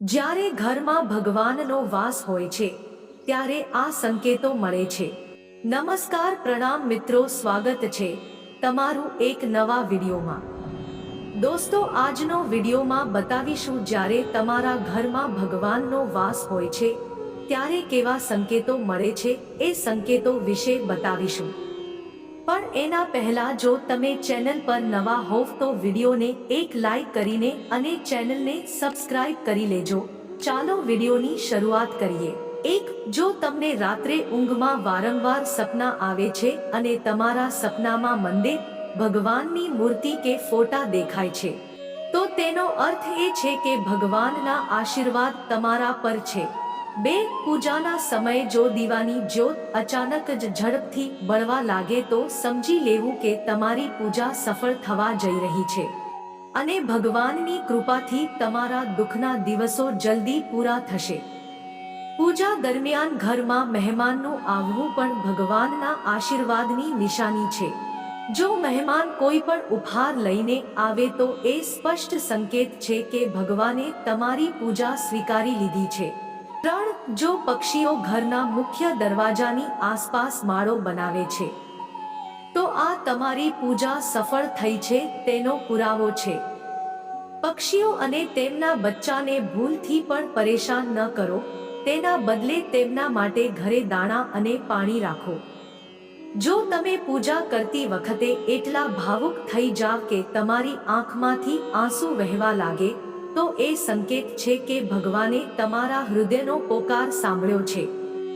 જ્યારે ઘરમાં ભગવાનનો વાસ હોય છે, ત્યારે આ સંકેતો મળે છે. નમસ્કાર પ્રણામ મિત્રો, સ્વાગત છે તમારું એક નવા વિડીયોમાં. દોસ્તો, આજનો વિડીયોમાં બતાવીશું જ્યારે તમારા ઘરમાં ભગવાનનો વાસ હોય છે, ત્યારે કેવા સંકેતો મળે છે એ સંકેતો વિશે બતાવીશું. પણ એના પહેલા જો તમે ચેનલ પર નવા હોવ તો વિડીયોને એક લાઈક કરીને અને ચેનલને સબસ્ક્રાઇબ કરી લેજો. ચાલો વિડીયોની શરૂઆત કરીએ. એક, જો તમને રાત્રે ઊંઘમાં વારંવાર સપના આવે છે અને તમારા સપનામાં મંદિર ભગવાનની મૂર્તિ કે ફોટા દેખાય છે, તો તેનો અર્થ એ છે કે ભગવાનના આશીર્વાદ તમારા પર છે. બે પૂજાના સમયે જો દીવાની જ્યોત અચાનક જ ઝડપથી બળવા લાગે તો સમજી લેવું કે તમારી પૂજા સફળ થવા જઈ રહી છે. અને ભગવાનની કૃપાથી તમારા દુઃખના દિવસો જલ્દી પૂરા થશે. પૂજા દરમિયાન ઘરમાં મહેમાનનું આવવું પણ ભગવાનના આશીર્વાદની નિશાની છે. જો મહેમાન કોઈ પણ ઉપહાર લઈને આવે તો એ સ્પષ્ટ સંકેત છે કે ભગવાને તમારી પૂજા સ્વીકારી લીધી છે. ત્રણ જો પક્ષીઓ ઘરના મુખ્ય દરવાજાની આસપાસ માળો બનાવે છે, તો આ તમારી પૂજા સફળ થઈ છે, તેનો પુરાવો છે. પક્ષીઓ અને તેમના બચ્ચાને ભૂલથી પણ પરેશાન ન કરો, તેના બદલે તેમના માટે ઘરે દાણા અને પાણી રાખો. જો તમે પૂજા કરતી વખતે એટલા ભાવુક થઈ જાવ કે તમારી આંખમાંથી આંસુ વહેવા લાગે તો એ સંકેત છે કે ભગવાને તમારા હૃદયનો પોકાર સાંભળ્યો છે.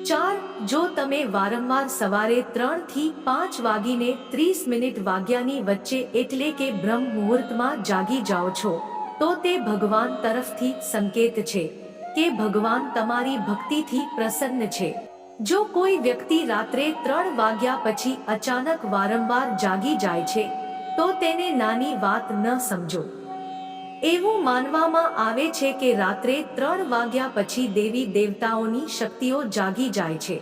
ચાર, જો તમે વારંવાર સવારે ત્રણથી પાંચ વાગીને ત્રીસ મિનિટ વાગ્યાની વચ્ચે એટલે કે બ્રહ્મ મુહૂર્તમાં જાગી જાઓ છો, તો તે ભગવાન તરફથી સંકેત છે કે ભગવાન તમારી ભક્તિથી પ્રસન્ન છે. જો કોઈ વ્યક્તિ રાત્રે ત્રણ વાગ્યા પછી અચાનક વારંવાર જાગી જાય છે, તો તેને નાની વાત ન સમજો. એવું માનવામાં આવે છે કે રાત્રે ત્રણ વાગ્યા પછી દેવી દેવતાઓની શક્તિઓ જાગી જાય છે.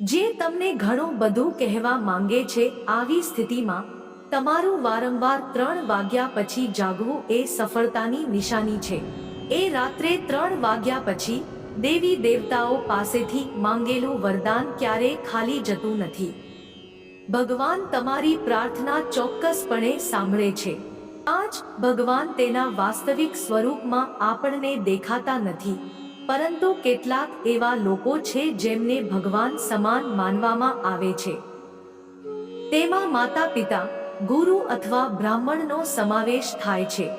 જે તમને ઘણું બધું કહેવા માંગે છે, આવી સ્થિતિમાં તમારું વારંવાર ત્રણ વાગ્યા પછી જાગવું એ સફળતાની નિશાની છે. એ રાત્રે ત્રણ વાગ્યા પછી દેવી દેવતાઓ પાસેથી માંગેલું વરદાન ક્યારે ખાલી જતું નથી. ભગવાન તમારી પ્રાર્થના ચોક્કસપણે સાંભળે છે. આજ ભગવાન તેના વાસ્તવિક સ્વરૂપમાં આપણને દેખાતા નથી. પરંતુ કેટલાક એવા લોકો છે જેમને ભગવાન સમાન માનવામાં આવે છે. તેમાં માતા પિતા ગુરુ અથવા બ્રાહ્મણનો સમાવેશ થાય છે.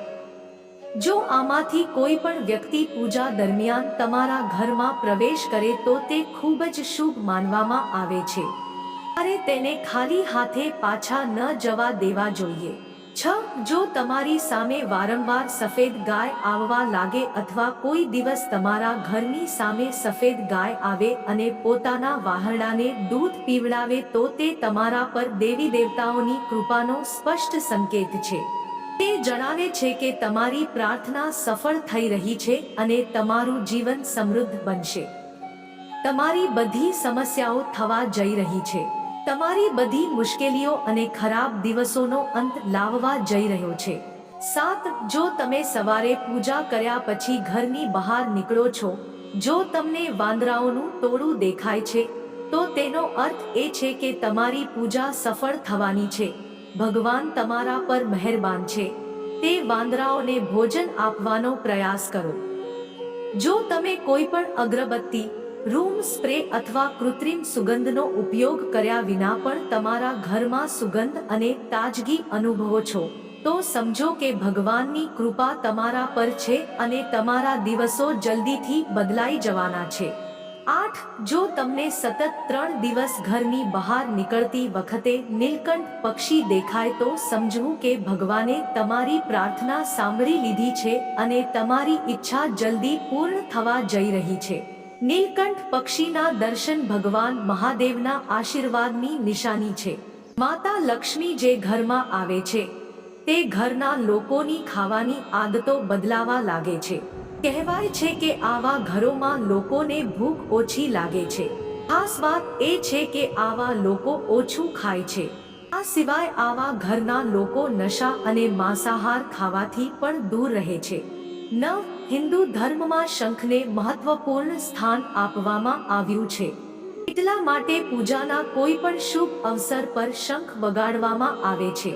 જો આમાંથી કોઈ પણ વ્યક્તિ પૂજા દરમિયાન તમારા ઘરમાં પ્રવેશ કરે તો તે ખૂબ જ શુભ માનવામાં આવે છે. અરે તેને ખાલી હાથે પાછા ન જવા દેવા જોઈએ. છ, જો તમારી સામે વારંવાર સફેદ ગાય આવવા લાગે અથવા કોઈ દિવસ તમારા ઘરની સામે સફેદ ગાય આવે અને પોતાના વાહરડાને દૂધ પીવડાવે તો તે તમારા પર દેવી દેવતાઓની કૃપાનો સ્પષ્ટ સંકેત છે. તે જણાવે છે કે તમારી પ્રાર્થના સફળ થઈ રહી છે અને તમારું જીવન સમૃદ્ધ બનશે. તમારી બધી સમસ્યાઓ થવા જઈ રહી છે. તમારી બધી મુશ્કેલીઓ અને ખરાબ દિવસોનો અંત લાવવા જઈ રહ્યો છે. સાત, જો તમે સવારે પૂજા કર્યા પછી ઘરની બહાર નીકળો છો, જો તમને વાંદરાઓનું ટોળું દેખાય છે, તો તેનો અર્થ એ છે કે તમારી પૂજા સફળ થવાની છે. ભગવાન તમારા પર મહેરબાન છે. તે વાંદરાઓને ભોજન આપવાનો પ્રયાસ કરો. જો તમે કોઈ પણ અગરબત્તી રૂમ સ્પ્રે અથવા કૃત્રિમ સુગંધનો ઉપયોગ કર્યા વિના પણ તમારા ઘરમાં સુગંધ અને તાજગી અનુભવો છો. તો સમજો કે ભગવાનની કૃપા તમારા પર છે અને તમારા દિવસો જલ્દીથી બદલાઈ જવાના છે. આઠ, જો તમને સતત ત્રણ દિવસ ઘરની બહાર નીકળતી વખતે નીલકંઠ પક્ષી દેખાય તો સમજવું કે ભગવાને તમારી પ્રાર્થના સાંભળી લીધી છે અને તમારી ઈચ્છા જલ્દી પૂર્ણ થવા જઈ રહી છે. નીલકંઠ પક્ષીના દર્શન ભગવાન મહાદેવના આશીર્વાદની નિશાની છે. માતા લક્ષ્મી જે ઘરમાં આવે છે, તે ઘરના લોકોની ખાવાની આદતો બદલાવા લાગે છે. કહેવાય છે કે આવા ઘરોમાં લોકોને ભૂખ ઓછી લાગે છે. ખાસ વાત એ છે કે આવા લોકો ઓછું ખાય છે. આ સિવાય આવા ઘરના લોકો નશા અને માંસાહાર ખાવાથી પણ દૂર રહે છે. નવ હિન્દુ ધર્મમાં શંખને મહત્વપૂર્ણ સ્થાન આપવામાં આવ્યું છે. એટલા માટે પૂજાના કોઈ પણ શુભ અવસર પર શંખ વગાડવામાં આવે છે.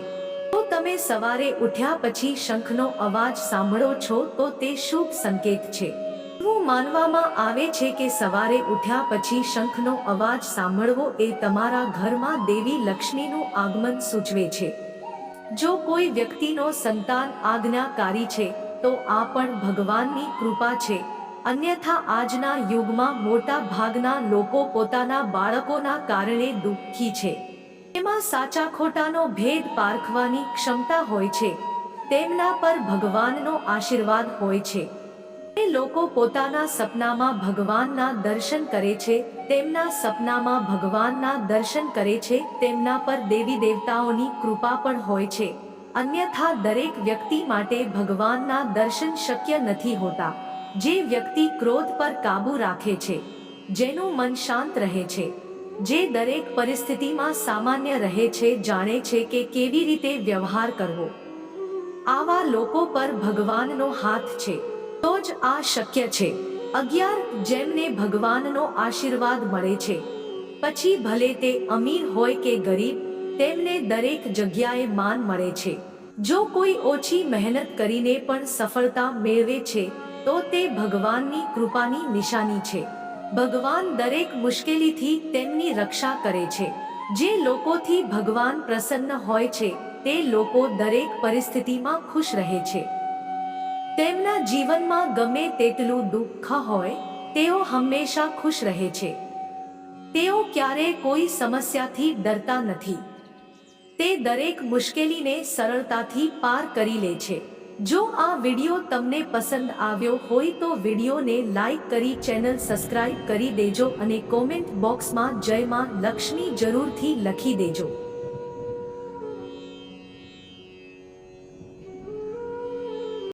તો તમે સવારે ઉઠ્યા પછી શંખનો અવાજ સાંભળો છો તો તે શુભ સંકેત છે. એવું માનવામાં આવે છે કે સવારે ઉઠ્યા પછી શંખનો અવાજ સાંભળવો એ તમારા ઘરમાં દેવી લક્ષ્મીનું આગમન સૂચવે છે. જો કોઈ વ્યક્તિનો સંતાન આજ્ઞાકારી છે તો આ પણ ભગવાનની કૃપા છે. અન્યથા આજના યુગમાં મોટા ભાગના લોકો પોતાના બાળકોના કારણે દુઃખી છે. એમાં સાચા ખોટાનો ભેદ પારખવાની ક્ષમતા હોય છે. તેમના પર ભગવાનનો આશીર્વાદ હોય છે. એ લોકો પોતાના સપનામાં ભગવાનના દર્શન કરે છે, તેમના સપનામાં ભગવાનના દર્શન કરે છે, તેમના પર દેવી દેવતાઓની કૃપા પણ હોય છે. અન્યથા દરેક વ્યક્તિ માટે ભગવાનના દર્શન શક્ય નથી હોતા. જે વ્યક્તિ ક્રોધ પર કાબૂ રાખે છે, જેનું મન શાંત રહે છે, જે દરેક પરિસ્થિતિમાં સામાન્ય રહે છે, જાણે છે કે કેવી રીતે વ્યવહાર કરવો. આવા લોકો પર ભગવાનનો હાથ છે, તો જ આ શક્ય છે. અગિયાર, જેમને ભગવાનનો આશીર્વાદ મળે છે. પછી ભલે તે અમીર હોય કે ગરીબ, તેમને દરેક જગ્યાએ માન મળે છે. જો કોઈ ઓછી મહેનત કરીને પણ સફળતા મેળવે છે, તો તે ભગવાનની કૃપાની નિશાની છે. ભગવાન દરેક મુશ્કેલીથી તેમની રક્ષા કરે છે. જે લોકોથી ભગવાન પ્રસન્ન હોય છે, તે લોકો દરેક પરિસ્થિતિમાં ખુશ રહે છે. તેમના જીવનમાં ગમે તેટલું દુઃખ હોય, તેઓ હંમેશા ખુશ રહે છે. તેઓ ક્યારેય કોઈ સમસ્યાથી ડરતા નથી. તે દરેક મુશ્કેલીને સરળતાથી પાર કરી લે છે. જો આ વિડિયો તમને પસંદ આવ્યો હોય તો વિડિયોને લાઈક કરી ચેનલ સબસ્ક્રાઇબ કરી દેજો અને કોમેન્ટ બોક્સમાં જય માં લક્ષ્મી જરૂરથી લખી દેજો.